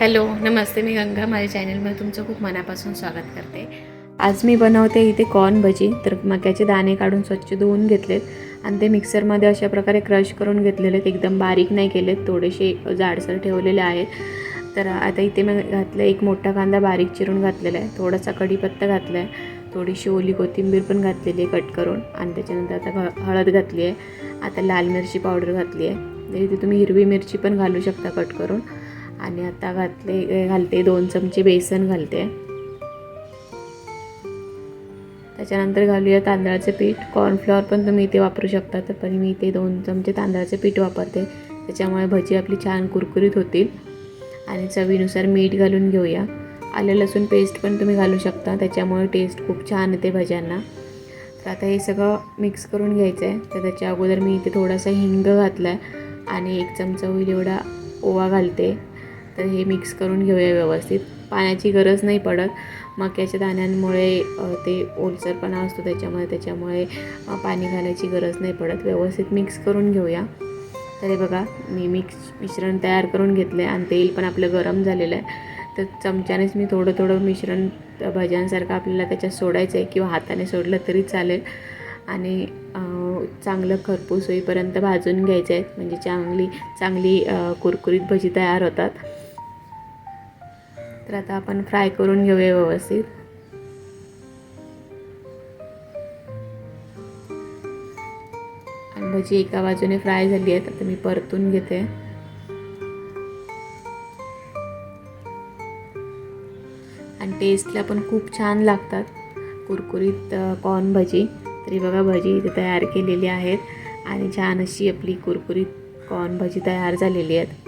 Hello नमस्ते मी गंगा. माझ्या चॅनलमध्ये तुमचं खूप मनापासून स्वागत करते. आज मी बनवते इथे कॉर्न भजी. तर मक्याचे दाणे काढून स्वच्छ धुवून घेतलेत आणि ते मिक्सरमध्ये अशा प्रकारे क्रश करून घेतलेले आहेत. एकदम बारीक नाही केलेत थोडेसे जाडसर ठेवलेले आहेत. तर आता इथे मी घातलं एक मोठा कांदा बारीक चिरून घातलेला आहे. थोडासा कढीपत्ता घातला आहे थोडीशी ओली कोथिंबीर पण घातलेली आहे कट करून. आणि त्याच्यानंतर आता हळद घातली आहे. आता लाल मिरची पावडर घातली आहे. तर इथे तुम्ही हिरवी मिरची पण घालू शकता कट करून. आणि आता घातले घालते दोन चमचे बेसन घालते. त्याच्यानंतर घालूया तांदळाचं पीठ. कॉर्नफ्लॉवर पण तुम्ही इथे वापरू शकता तर पण मी इथे दोन चमचे तांदळाचं पीठ वापरते. त्याच्यामुळे भजी आपली छान कुरकुरीत होतील. आणि चवीनुसार मीठ घालून घेऊया. आलं लसूण पेस्ट पण तुम्ही घालू शकता त्याच्यामुळे टेस्ट खूप छान येते भज्यांना. तर आता हे सगळं मिक्स करून घ्यायचं आहे तर त्याच्या अगोदर मी इथे थोडासा हिंग घातला आहे आणि एक चमचा होईल एवढा ओवा घालते. तर हे मिक्स करून घेऊया व्यवस्थित. पाण्याची गरज नाही पडत. मक्याच्या दाण्यांमुळे ते ओलसरपणा असतो त्याच्यामुळे त्याच्यामुळे पाणी घालायची गरज नाही पडत. व्यवस्थित मिक्स करून घेऊया. तर हे बघा मी मिक्स मिश्रण तयार करून घेतलं आहे आणि तेल पण आपलं गरम झालेलं आहे. तर चमच्यानेच मी थोडं थोडं मिश्रण भज्यांसारखं आपल्याला त्याच्यात सोडायचं आहे किंवा हाताने सोडलं तरी चालेल. आणि चांगलं खरपूस होईपर्यंत भाजून घ्यायचं आहे म्हणजे चांगली चांगली कुरकुरीत भजी तयार होतात. तर आता आपण फ्राय करून घेऊया व्यवस्थित. आणि भजी एका बाजूने फ्राय झाली आहेत आता मी परतून घेते. आणि टेस्टला पण खूप छान लागतात. कुरकुरीत कॉर्न भजी. तरी बघा भजी इथे तयार केलेली आहेत. आणि छान अशी आपली कुरकुरीत कॉर्न भजी तयार झालेली आहेत.